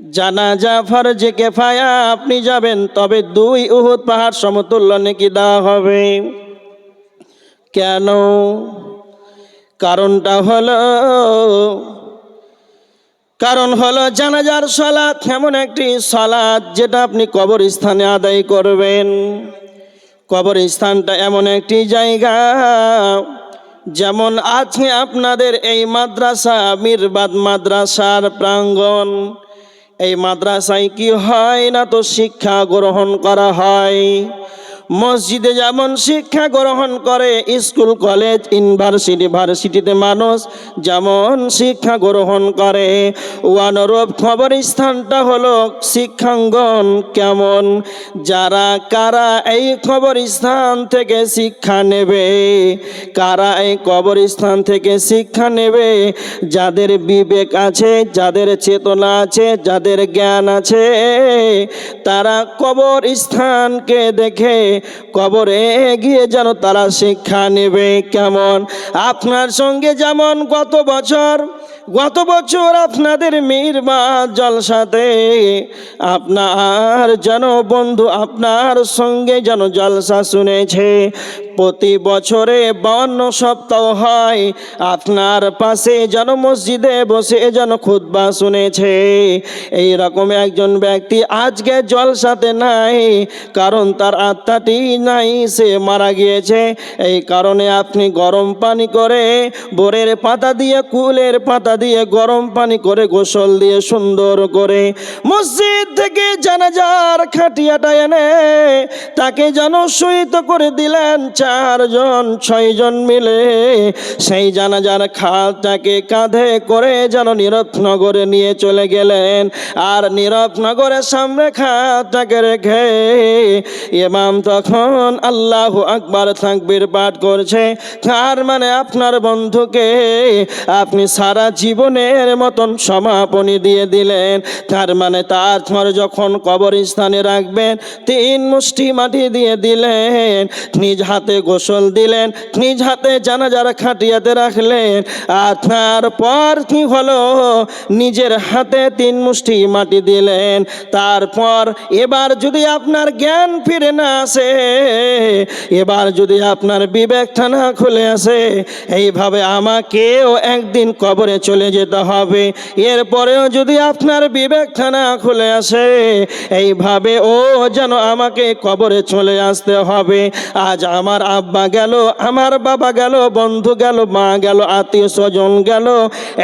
জানাজা ফরজে কেফায়া আপনি যাবেন, তবে দুই উহুদ পাহাড় সমতুল্য নাকি দেওয়া হবে। কেন? কারণটা হলো, কারণ হলো জানাজার সলাৎ এমন একটি সলাৎ যেটা আপনি কবরস্থানে আদায় করবেন। কবরস্থানটা এমন একটি জায়গা, যেমন আছে আপনাদের এই মাদ্রাসা, মিরবাদ মাদ্রাসার প্রাঙ্গণ। এই মাদ্রাসায় কি হয় না তো শিক্ষা গ্রহণ করা হয়? মসজিদে যেমন শিক্ষা গ্রহণ করে, স্কুল, কলেজ, ইউনিভার্সিটি, ভার্সিটিতে মানুষ যেমন শিক্ষা গ্রহণ করে। ওয়ানরূপ খবরস্থানটা হলো শিক্ষাঙ্গন কেমন? যারা, কারা এই কবরস্থান থেকে শিক্ষা নেবে? কারা এই কবরস্থান থেকে শিক্ষা নেবে? যাদের বিবেক আছে, যাদের চেতনা আছে, যাদের জ্ঞান আছে, তারা কবর স্থানকে দেখে কবরে গিয়ে যেন তারা শিক্ষা নেবে কেমন? আপনার সঙ্গে যেমন গত বছর গত বছর আপনাদের মীরবা জলসাতে, আপনার যেন বন্ধু আপনার সঙ্গে যেন জলসা শুনেছে। প্রতি বছরে বাউন্ন সপ্তাহ হয়। আপনার পাশে যেন মসজিদে বসে যেন খুদ্া শুনেছে। এই রকম একজন ব্যক্তি আজকে জলসাতে নাই, কারণ তার আত্মাটি নাই, সে মারা গিয়েছে। এই কারণে আপনি গরম পানি করে বোরের পাতা দিয়ে, কুলের পাতা দিয়ে, গরম পানি করে গোসল দিয়ে সুন্দর করে মসজিদ থেকে জানাজার খাটিয়াটা এনে তাকে যেন সহিত করে দিলেন। চারজন, ছয়জন মিলে সেই জানাজার খালটাকে কাঁধে করে যেন নীরবনগরে নিয়ে চলে গেলেন। আর নীরবনগরের সামনে খালটাকে রেখে ইমাম তখন আল্লাহ আকবার থাকবির পাঠ করছে। তার মানে আপনার বন্ধুকে আপনি সারা জীবনের মতন সমাপনী দিয়ে দিলেন। তার মানে তার যখন কবরস্থানে রাখবেন, তিন মুষ্টি মাটি দিয়ে দিলেন। নিজ হাতে গোসল দিলেন, নিজ হাতে জানাজার খাটিয়াতে রাখলেন। আর তারপর কি হলো? নিজের হাতে তিন মুষ্টি মাটি দিলেন। তারপর এবার যদি আপনার জ্ঞান ফিরে না আসে, এবার যদি আপনার বিবেকটা না খুলে আসে, এইভাবে আমাকেও একদিন কবরে চলে যেতে হবে। এরপরেও যদি আপনার বিবেকটা না খুলে আসে এইভাবে ও যেন আমাকে কবরে চলে আসতে হবে। আজ আমার আব্বা গেল, আমার বাবা গেল, বন্ধু গেল, মা গেল, আত্মীয় স্বজন গেল।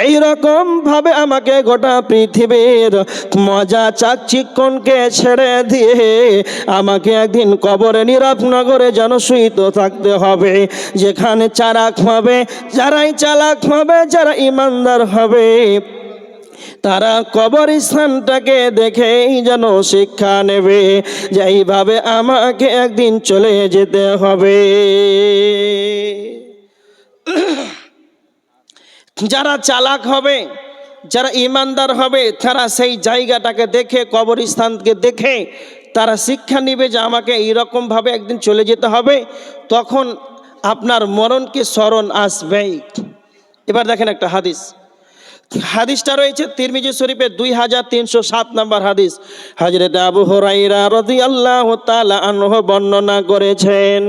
এই রকম ভাবে আমাকে গোটা পৃথিবীর মজা চাকচিক্ষণকে ছেড়ে দিয়ে আমাকে একদিন কবরে নীরবনগরে যেন শুইত থাকতে হবে, যেখানে চারাক হবে, যারাই চালাক হবে, যারা ইমানদার হবে। তারা কবরস্থানটাকে দেখেই যেন শিক্ষা নেবে যে এইভাবে আমাকে একদিন চলে যেতে হবে। যারা চালাক হবে, যারা ইমানদার হবে, তারা সেই জায়গাটাকে দেখে, কবরস্থানকে দেখে তারা শিক্ষা নিবে যে আমাকে এইরকমভাবে একদিন চলে যেতে হবে। তখন আপনার মরণকে স্মরণ আসবেই। এবার দেখেন একটা হাদিস। হাদিসটা রয়েছে তিরমিজি শরীফের দুই হাজার তিনশো সাত নম্বর হাদিস। হাজরত আবু হরাইরা রদি আল্লাহ আনহ বর্ণনা করেছেন,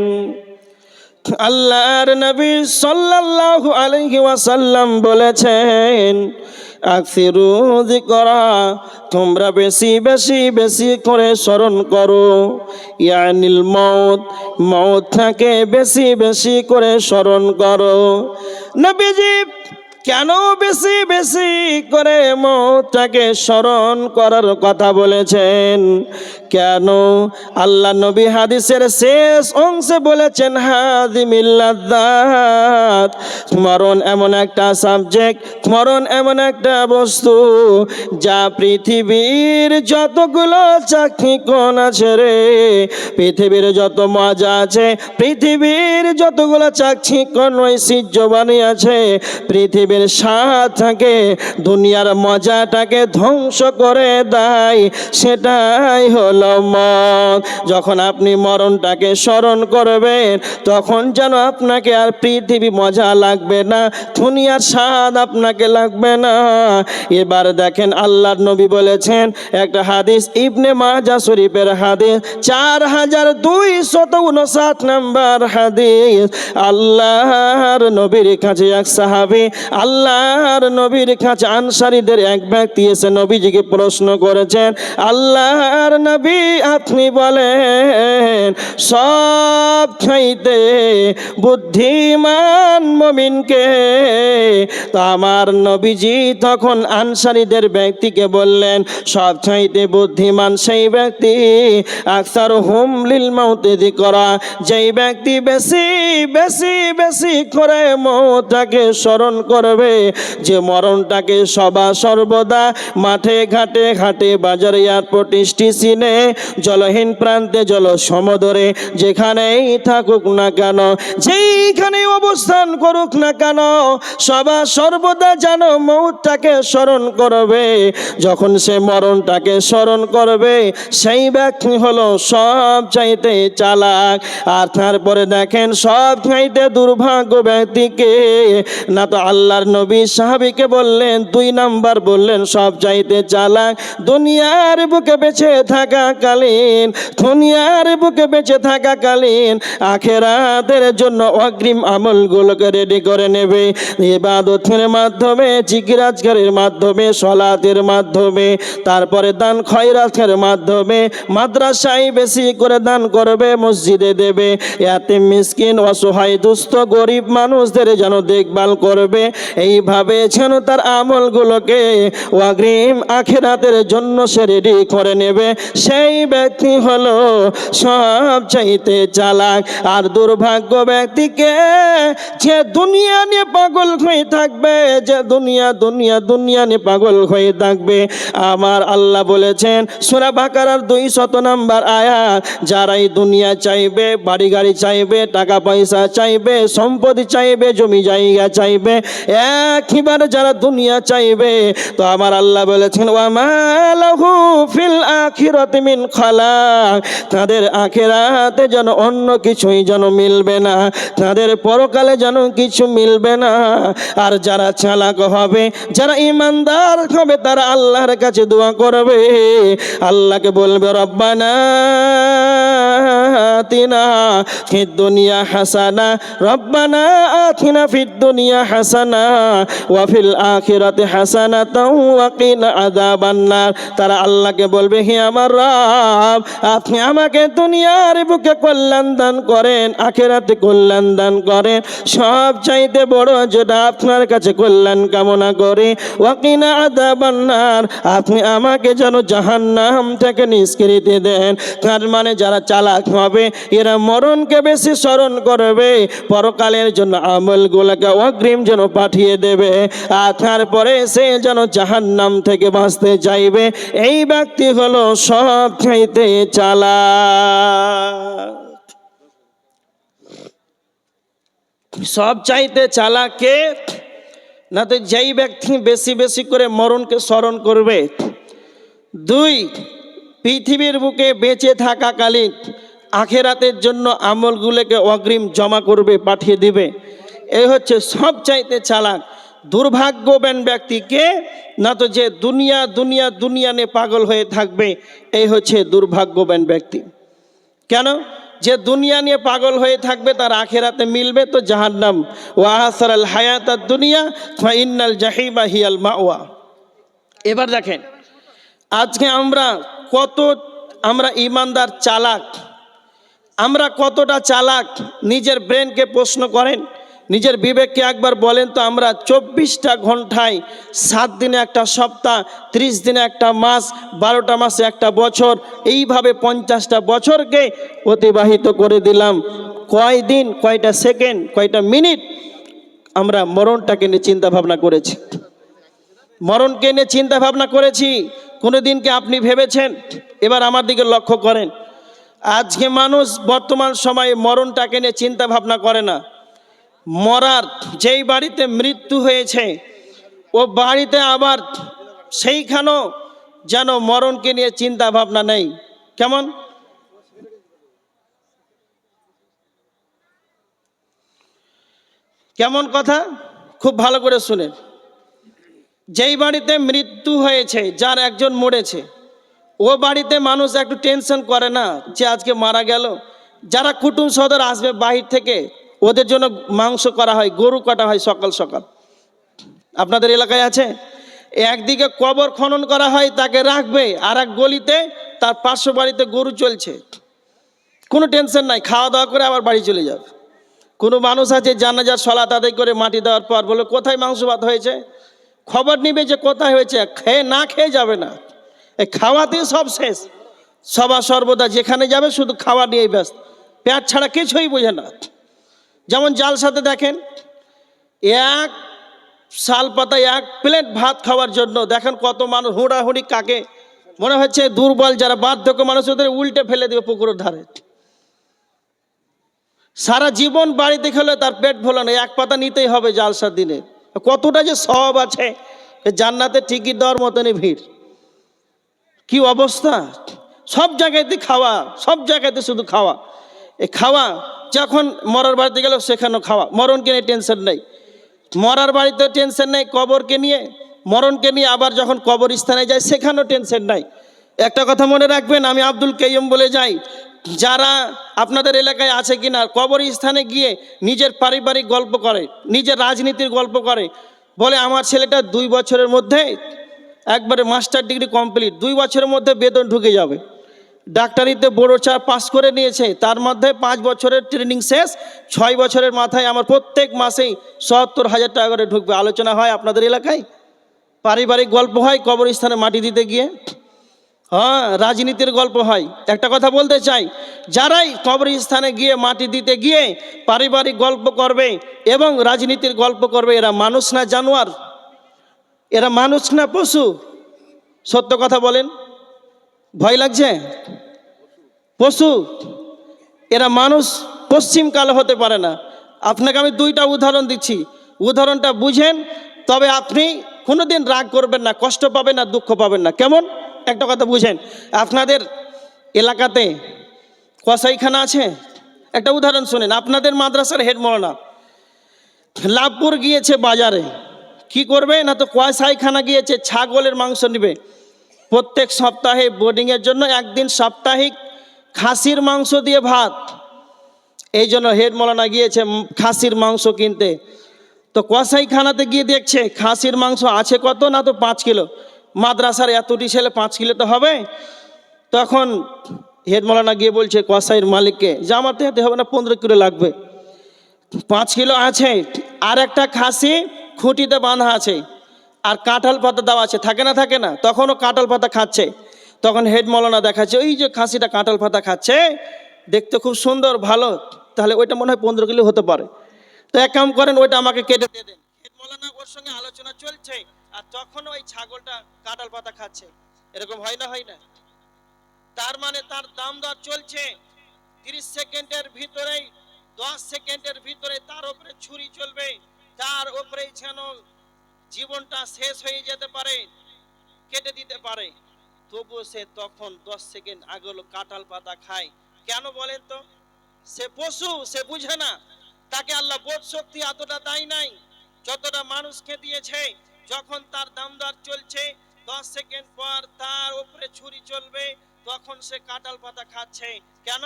আল্লাহর নবী সাল্লাল্লাহু আলাইহি ওয়াসাল্লাম বলেছেন, আকসিরু যিকরা, তোমরা বেশি বেশি বেশি করে স্মরণ করো। ইয়ানিল মউত মউতটাকে বেশি বেশি করে স্মরণ করো। নবীজি কেন বেশি বেশি করে মৌটাকে স্মরণ করার কথা বলেছেন? কেন? আল্লাহ নবী হাদিসের শেষ অংশে বলেছেন হাদিমিল্লাদ মরণ এমন একটা সাবজেক্ট মরণ এমন একটা বস্তু যা পৃথিবীর যতগুলো চাকরি কোন আছে রে, পৃথিবীর যত মজা আছে, পৃথিবীর যতগুলো চাকরি কোন ঐশ্বর্য আছে, পৃথিবীর স্বাদ থাকে দুনিয়ার মজাটাকে ধ্বংস করে দেয়। সেটাই হলো যখন আপনি মরণটাকে স্মরণ করবেন, তখন যেন আপনাকে আর পৃথিবী মজা লাগবে না, দুনিয়ার স্বাদ আপনাকে লাগবে না। এবার দেখেন আল্লাহর নবী বলেছেন, একটা হাদিস, ইবনে মাজা শরীফের হাদিস, চার হাজার দুই শত উনষাট নাম্বার হাদিস। আল্লাহর নবীর কাছে এক সাহাবি, আল্লাহর নবীর কাছে আনসারীদের এক ব্যক্তি এসে নবীজিকে প্রশ্ন করেছেন, আল্লাহর নবী আপনি বলেন, সব চাইতে বুদ্ধিমান মমিনকে, তো আমার নবীজি তখন আনসারীদের ব্যক্তিকে বললেন, সব চাইতে বুদ্ধিমান সেই ব্যক্তি আকসার হুম লিল মৌতে করা যেই ব্যক্তি বেশি বেশি বেশি করে মৌটাকে স্মরণ করবে, যে মরণটাকে সবা সর্বদা মাঠে ঘাটে ঘাটে বাজারে এয়ারপোর্ট স্টেশনে জলহীন প্রান্তে জল সমুদরে যেখানেই থাকুক না কেন যেইখানে অবস্থান করুক না কেন, সবা সর্বদা যেন মৌটাকে স্মরণ করবে। যখন সে মরণটাকে স্মরণ করবে, সেই ব্যক্তি হলো সব চাইতে চালাক। আর তারপরে দেখেন, সব চাইতে দুর্ভাগ্য ব্যক্তিকে না তো আল্লাহর নবী সাহাবিকে বললেন, দুই নাম্বার বললেন, সব চাইতে চালাক দুনিয়ার বুকে বেঁচে থাকাকালীন, দুনিয়ার বুকে বেঁচে থাকাকালীন, আখেরাতের জন্য অগ্রিম আমলগুলোকে রেডি করে নেবে। ইবাদতের মাধ্যমে, জিকিরাজগারের মাধ্যমে, সলাতের মাধ্যমে, তারপরে দান খয়রাতের মাধ্যমে, মাদ্রাসায় বেশি করে দান করবে, মসজিদে দেবে। এতে মিসকিন, অসহায়, দুস্থ, গরিব মানুষদের যেন দেখভাল করবে। এইভাবে যেন তার আমলগুলোকে অগ্রিম আখেরাতের জন্য সে রেডি করে নেবে। সেই ব্যক্তি হলো সব চাইতে চালাক। আর দুর্ভাগ্য ব্যক্তিকে যে দুনিয়া নিয়ে পাগল হয়ে থাকবে, যে দুনিয়া দুনিয়া দুনিয়া নিয়ে পাগল হয়ে থাকবে। আমার আল্লাহ বলেছেন, সুরা বাকারার দুই শত নাম্বার আয়াত, যারাই দুনিয়া চাইবে বাড়ি গাড়ি চাইবে, টাকা পয়সা চাইবে সম্পত্তি চাইবে, জমি জায়গা চাইবে একইবারে যারা দুনিয়া চাইবে, তো আমার আল্লাহ বলেছেন ওয়ামালাহু ফিল আখিরাতি মিন খালা তাদের আখেরাতে যেন অন্য কিছুই যেন মিলবে না, তাদের পরকালে যেন কিছু মিলবে না। আর যারা চালাক হবে, যারা ইমানদার হবে, তারা আল্লাহর কাছে দোয়া করবে। আল্লাহকে বলবে, রব্বানা আতিনা ফিদ দুনিয়া হাসানা রব্বানা আতিনা ফিদ দুনিয়া হাসানা ওয়া ফিল আখিরাতি হাসানাতাও ওয়া কিনা আযাবান নার তারা আল্লাহকে বলবে, হে আমার রব, আপনি আমাকে দুনিয়ার বুকে কল্যাণ দান করেন, আখেরাতে কল্যাণ দান করেন। সব চাইতে বড় যেটা আপনার কাছে কল্যাণ কামনা করে, ওয়াকিনা আদাবান নার আপনি আমাকে যেন জাহান্নাম থেকে নিষ্কৃতি দেন। তার মানে যারা চালাক হবে এরা মরণকে বেশি স্মরণ করবে। পরকালের জন্য আমলগুলোকে অগ্রিম যেন পাঠিয়ে দেবে। আর তারপরে সে যেন জাহান্নাম থেকে বাঁচতে চাইবে। এই ব্যক্তি হলো সব চাইতে চালা সব চাইতে চালাকে না তো যেই ব্যক্তি বেশি বেশি করে মরণকে স্মরণ করবে। দুই, পৃথিবীর বুকে বেঁচে থাকাকালীন আখেরাতের জন্য আমলগুলোকে অগ্রিম জমা করবে, পাঠিয়ে দিবে। এই হচ্ছে সব চাইতে চালাক, দুর্ভাগ্যবান ব্যক্তিকে না তো যে দুনিয়া দুনিয়া দুনিয়া নিয়ে পাগল হয়ে থাকবে, এই হচ্ছে দুর্ভাগ্যবান ব্যক্তি। কেন? যে দুনিয়া নিয়ে পাগল হয়ে থাকবে, তার আখেরাতে মিলবে তো জাহান্নাম। ওয়াহাসার আল হায়াত দুনিয়া ফাইনাল জাহিবা হিয়াল মাওয়া। এবার দেখেন, আজকে আমরা কত, আমরা ইমানদার চালাক আমরা কতটা চালাক নিজের ব্রেনকে প্রশ্ন করেন, নিজের বিবেককে একবার বলেন তো আমরা চব্বিশটা ঘন্টায় সাত দিনে একটা সপ্তাহ, ত্রিশ দিনে একটা মাস, বারোটা মাসে একটা বছর, এইভাবে পঞ্চাশটা বছরকে অতিবাহিত করে দিলাম। কয় দিন, কয়টা সেকেন্ড, কয়টা মিনিট আমরা মরণটাকে নিয়ে চিন্তা ভাবনা করেছি। মরণকে নিয়ে চিন্তা ভাবনা করেছি। কোনো দিনকে আপনি ভেবেছেন? এবার আমার দিকে লক্ষ্য করেন। আজকে মানুষ বর্তমান সময়ে মরণটাকে নিয়ে চিন্তা ভাবনা করে না। মরার যেই বাড়িতে মৃত্যু হয়েছে, ও বাড়িতে আবার সেইখানেও যেন মরণকে নিয়ে চিন্তা ভাবনা নেই। কেমন? কেমন কথা? খুব ভালো করে শুনেন যেই বাড়িতে মৃত্যু হয়েছে, যার একজন মরেছে ও বাড়িতে মানুষ একটু টেনশন করে না যে আজকে মারা গেল। যারা কুটুম সদর আসবে বাহির থেকে, ওদের জন্য মাংস করা হয়, গরু কাটা হয় সকাল সকাল। আপনাদের এলাকায় আছে? একদিকে কবর খনন করা হয়, তাকে রাখবে আর এক গলিতে তার পার্শ্ব বাড়িতে গরু চলছে। কোনো টেনশন নাই খাওয়া দাওয়া করে আবার বাড়ি চলে যাবে। কোনো মানুষ আছে জানাজার সলা তাদের করে মাটি দেওয়ার পর বলে, কোথায় মাংস ভাত হয়েছে? খবর নিবে যে কোথায় হয়েছে, খেয়ে না খেয়ে যাবে না। এই খাওয়াতেই সব শেষ। সবা সর্বদা যেখানে যাবে শুধু খাওয়া নিয়েই ব্যস্ত। পেট ছাড়া কিছুই বোঝে না। যেমন জাল সাথে দেখেন, এক শাল পাতা এক প্লেট ভাত খাওয়ার জন্য দেখেন কত মানুষ হুড়াহুড়ি কাকে। মনে হচ্ছে দুর্বল যারা বার্ধক্য মানুষ, ওদের উল্টে ফেলে দেবে পুকুরের ধারে। সারা জীবন বাড়িতে খেলে তার পেট ভোলো না এক পাতা নিতেই হবে জালসার দিনে। কতটা যে সব আছে জান্নাতে টিকিট দেওয়ার মতনই ভিড়। কি অবস্থা? সব জায়গাতে খাওয়া, সব জায়গাতে শুধু খাওয়া। এ খাওয়া যখন মরার বাড়িতে গেল সেখানেও খাওয়া। মরণকে নিয়ে টেনশন নেই। মরার বাড়িতে টেনশন নেই কবরকে নিয়ে। মরণকে নিয়ে আবার যখন কবর স্থানে যায় সেখানেও টেনশন নাই। একটা কথা মনে রাখবেন, আমি আব্দুল কেয়ম বলে যাই, যারা আপনাদের এলাকায় আছে কি না কবর স্থানে গিয়ে নিজের পারিবারিক গল্প করে, নিজের রাজনীতির গল্প করে, বলে আমার ছেলেটা দুই বছরের মধ্যে একবারে মাস্টার ডিগ্রি কমপ্লিট দুই বছরের মধ্যে বেতন ঢুকে যাবে। ডাক্তারিতে বড় চা পাস করে নিয়েছে। তার মধ্যে পাঁচ বছরের ট্রেনিং শেষ। ছয় বছরের মাথায় আমার প্রত্যেক মাসেই সত্তর হাজার টাকা করে ঢুকবে। আলোচনা হয় আপনাদের এলাকায়? পারিবারিক গল্প হয় কবরস্থানে মাটি দিতে গিয়ে? হ্যাঁ রাজনীতির গল্প হয়। একটা কথা বলতে চাই। যারাই কবরস্থানে গিয়ে মাটি দিতে গিয়ে পারিবারিক গল্প করবে এবং রাজনীতির গল্প করবে, এরা মানুষ না জানোয়ার। এরা মানুষ না পশু? সত্য কথা বলেন। ভয় লাগছে? পশু? এরা মানুষ পশ্চিমকাল হতে পারে না। আপনাকে আমি দুইটা উদাহরণ দিচ্ছি। উদাহরণটা বুঝেন, তবে আপনি কোনোদিন রাগ করবেন না, কষ্ট পাবেন না, দুঃখ পাবেন না। কেমন? একটা কথা বুঝেন। আপনাদের এলাকাতে কসাইখানা আছে? একটা উদাহরণ শুনেন। আপনাদের মাদ্রাসার হেড লাভপুর গিয়েছে বাজারে। কি করবে? না তো কসাইখানা গিয়েছে ছাগলের মাংস নেবে। প্রত্যেক সপ্তাহে বোর্ডিংয়ের জন্য একদিন সাপ্তাহিক খাসির মাংস দিয়ে ভাত। এই জন্য হেড মৌলানা গিয়েছে খাসির মাংস কিনতে। তো কসাইখানাতে গিয়ে দেখছে খাসির মাংস আছে কত? না তো পাঁচ কিলো। মাদ্রাসার এতটি ছেলে পাঁচ কিলো তো হবে। তখন হেড মৌলানা গিয়ে বলছে কসাইয়ের মালিককে যে আমার তো এতে হবে না, পনেরো কিলো লাগবে। পাঁচ কিলো আছে। আর একটা খাসি খুঁটিতে বাঁধা আছে আর কাঁঠাল পাতা দেওয়া আছে, থাকে না থাকে না? তখনও কাঁঠাল পাতা খাচ্ছে। তখন হেড মৌলানা দেখাচ্ছে, ওই যে খাসিটা কাঁঠাল পাতা খাচ্ছে, দেখতে খুব সুন্দর, ভালো। তাহলে ওইটা মনে হয় পনেরো কিলো হতে পারে। তো এক কাম করেন, ওইটা আমাকে কেটে দিয়ে দেন। হেড মৌলানা ওর সঙ্গে আলোচনা চলছে, আর তখন ওই ছাগলটা কাঁঠাল পাতা খাচ্ছে। এরকম হয় না হয় না? তার মানে তার দাম দর চলছে তিরিশ সেকেন্ডের ভিতরেই, দশ সেকেন্ডের ভিতরে তার উপরে ছুরি চলবে। যেন জীবনটা শেষ হয়ে যেতে পারে, কেটে দিতে পারে। তবু সে তখন দশ সেকেন্ড আগে হলো কাঁঠাল পাতা খায়। কেন বলেন তো? সে পশু, সে বুঝে না। তাকে আল্লাহ বোধ শক্তি এতটা দেয় নাই, যতটা মানুষকে দিয়েছে। যখন তার দামদার চলছে, দশ সেকেন্ড পর তার উপরে ছুরি চলবে, তখন সে কাঁঠাল পাতা খাচ্ছে। কেন?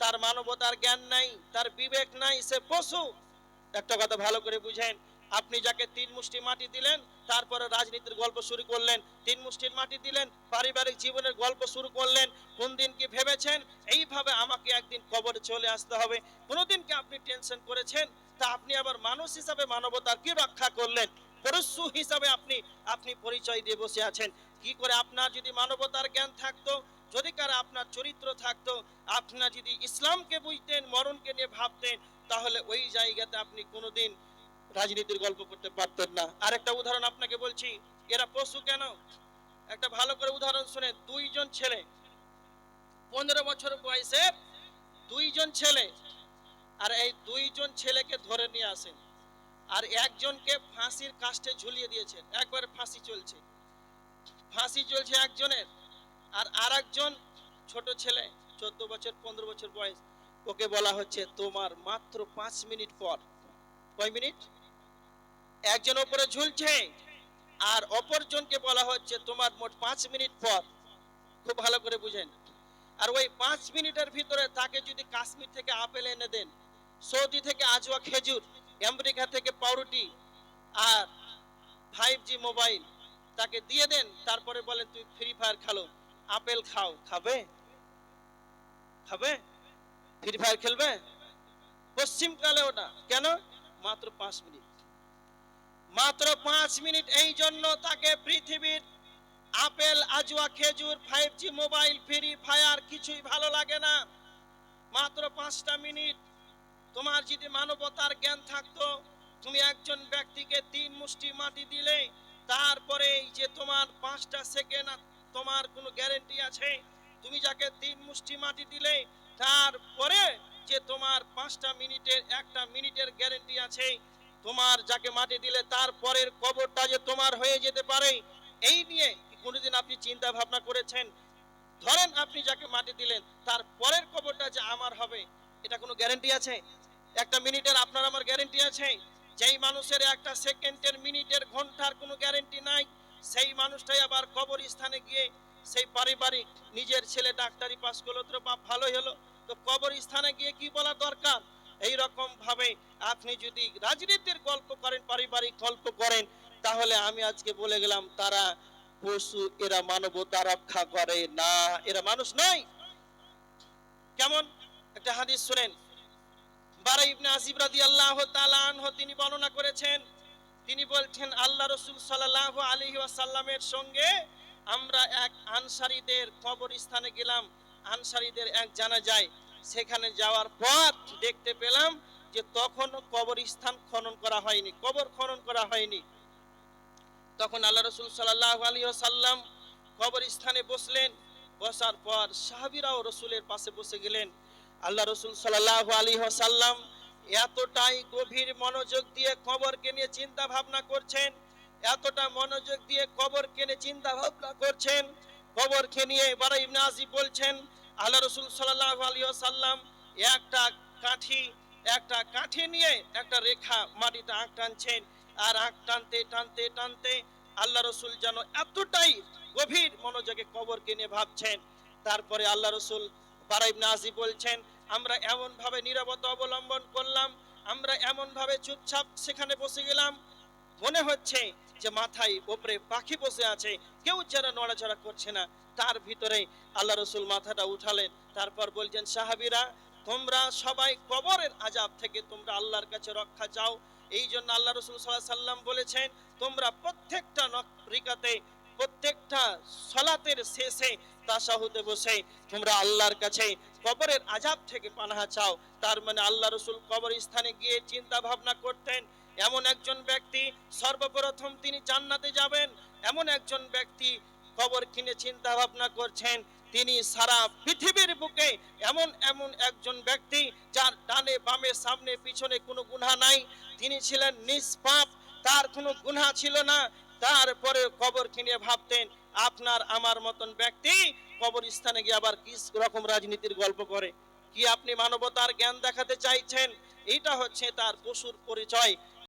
তার মানবতার জ্ঞান নাই, তার বিবেক নাই, সে পশু। একটা কথা ভালো করে বুঝেন আপনি যাকে তিন মুষ্টি মাটি দিলেন, তারপরে রাজনীতির গল্প শুরু করলেন, তিন মুষ্টির মাটি দিলেন, পারিবারিক জীবনের গল্প শুরু করলেন, কোন দিন কি ভেবেছেন? এইভাবে আমাকে একদিন কবরে চলে আসতে হবে। কোনোদিন কি আপনি টেনশন করেছেন? তা আপনি আবার মানুষ হিসাবে মানবতার কি রক্ষা করলেন? পরশু হিসাবে আপনি আপনি পরিচয় দিয়ে বসে আছেন। কি করে আপনার যদি মানবতার জ্ঞান থাকতো, যদি কার আপনার চরিত্র থাকতো, আপনার যদি ইসলামকে বুঝতেন, মরণকে নিয়ে ভাবতেন, তাহলে ওই জায়গাতে আপনি কোনোদিন রাজনীতির গল্প করতে পারতেন না। আর একটা উদাহরণ আপনাকে বলছি, এরা পশু কেন? একটা ভালো করে উদাহরণ শুনে দুইজন ছেলে, পনেরো বছর বয়সে দুইজন ছেলে, আর এই দুইজন ছেলেকে ধরে নিয়ে আসেন। আর একজনকে ফাঁসির কাস্টে ঝুলিয়ে দিয়েছেন। একবারে ফাঁসি চলছে। ফাঁসি চলছে একজনের। আর আর একজন ছোট ছেলে, চোদ্দ বছর, পনেরো বছর বয়স, ওকে বলা হচ্ছে তোমার মাত্র পাঁচ মিনিট পর। কয় মিনিট? একজন ওপরে ঝুলছে, আর অপরজনকে বলা হচ্ছে তোমার মোট পাঁচ মিনিট পর। খুব ভালো করে বুঝেন। আর ওই পাঁচ মিনিটের ভিতরে তাকে যদি কাশ্মীর থেকে আপেল এনে দেন, সৌদি থেকে আজওয়া খেজুর, আমেরিকা থেকে পাউরুটি, আর ফাইভ জি মোবাইল তাকে দিয়ে দেন, তারপরে বলেন, তুই ফ্রি ফায়ার খেলো, আপেল খাও। খাবে? খাবে? ফ্রি ফায়ার খেলবে? পশ্চিমকালে ওটা কেন? মাত্র পাঁচ মিনিট। মাত্র পাঁচ মিনিট এই জন্য তাকে পৃথিবীর আপেল, আজুয়া, খেজুর five G mobile free fire কিছুই ভালো লাগে না। মাত্র পাঁচটা মিনিট। তোমার যদি মানবতার জ্ঞান থাকতো, তুমি একজন ব্যক্তিকে তিন মুষ্টি মাটি দিলে, তারপরে যে তোমার পাঁচটা সেকেন্ড তোমার কোনো গ্যারেন্টি আছে? তুমি যাকে তিন মুষ্টি মাটি দিলে, তারপরে যে তোমার পাঁচটা মিনিটের, একটা মিনিটের গ্যারেন্টি আছে তোমার যাকে মাটি দিলে তারপরের কবরটা যে তোমার হয়ে যেতে পারে, এই নিয়ে কোনোদিন আপনি চিন্তা ভাবনা করেছেন? ধরেন আপনি যাকে মাটি দিলেন, তার পরের কবরটা যে আমার হবে, এটা কোনো গ্যারেন্টি আছে? একটা মিনিটের আপনার আমার গ্যারেন্টি আছে? যেই মানুষের একটা সেকেন্ডের মিনিটের ঘণ্টার কোনো গ্যারেন্টি নাই, সেই মানুষটাই আবার কবর স্থানে গিয়ে সেই পারিবারিক নিজের ছেলে ডাক্তারি পাস করল তো ভালোই হলো, তো কবর স্থানে গিয়ে কি বলা দরকার? এই রকম ভাবে আপনি যদি রাজনীতির গল্প করেন, পারিবারিক গল্প করেন, তাহলে আমি আজকে বলে গেলাম, তারা পশু, এরা মানবতা রক্ষা করে না, এরা মানুষ নয়। কেমন? একটা হাদিস শুনেন। বারা ইবনে আসিব রাদিয়াল্লাহু তাআলা আনহু, তিনি বর্ণনা করেছেন, তিনি বলছেন, আল্লাহ রসুল সাল্লাল্লাহু আলাইহি ওয়াসাল্লামের সঙ্গে আমরা এক আনসারীদের কবরস্থানে গেলাম। আনসারীদের এক জানা যায় সেখানে যাওয়ার পর দেখতে পেলাম যে তখনও কবরস্থান খনন করা হয়নি, কবর খনন করা হয়নি। তখন আল্লাহ রসুল সাল্লাহ আলী সাল্লাম কবরস্থানে বসলেন, বসার পর সাহাবিরাও রসুলের পাশে বসে গেলেন। আল্লাহ রসুল সাল্লাহ আলী সাল্লাম এতটাই গভীর মনোযোগ দিয়ে কবরকে নিয়ে চিন্তা ভাবনা করছেন, এতটা মনোযোগ দিয়ে কবরকে নিয়ে চিন্তা ভাবনা করছেন, কবরকে নিয়ে এবার ইবনে আজিব বলছেন আল্লাহ রসুল সাল্লাহ আলী সাল্লাম একটা কাঠি একটা কাঠি নিয়ে একটা রেখা মাটিতে আঁক টানছেন। আর আঁক টানতে টানতে টানতে আল্লাহ রসুল যেন এতটাই গভীর মনোযোগে কবরকে নিয়ে ভাবছেন। তারপরে আল্লাহ রসুল বারাইব নাজি বলছেন, আমরা এমন ভাবে নিরবতা অবলম্বন করলাম, আমরা এমন ভাবে চুপচাপ সেখানে বসে গেলাম। মনে হচ্ছে যে মাথায় ওপরে পাখি বসে আছে, কেউ যারা নড়াচড়া করছে না। তার ভিতরে আল্লাহ রসুল মাথাটা উঠালেন। তারপর বলছেন, সাহাবিরা, তোমরা সবাই কবরের আজাব থেকে তোমরা আল্লাহর কাছে রক্ষা চাও এই জন্য আল্লাহ রসুল সাল্লাহ সাল্লাম বলেছেন, তোমরা প্রত্যেকটা রিকাতে প্রত্যেকটা সলাতের শেষে তাসাহুদে বসে তোমরা আল্লাহর কাছে কবরের আজাব থেকে পানাহা চাও। তার মানে আল্লাহ রসুল কবর স্থানে গিয়ে চিন্তা ভাবনা করতেন, এমন একজন ব্যক্তি সর্বপ্রথম তিনি জান্নাতে যাবেন, এমন একজন ব্যক্তি কবর কিনে চিন্তা ভাবনা করছেন। তিনি সারা পৃথিবীর বুকে এমন এমন একজন ব্যক্তি যার ডানে বামে সামনে পিছনে কোনো গুনাহ নাই। তিনি ছিলেন নিষ্পাপ, তার কোনো গুনাহ ছিল না। তারপরে কবর কিনে ভাবতেন, আপনার আমার মতন ব্যক্তি কবরস্থানে গিয়ে আবার কি রকম রাজনীতির গল্প করে? কি আপনি মানবতার জ্ঞান দেখাতে চাইছেন? এটা হচ্ছে তার পশুর পরিচয়।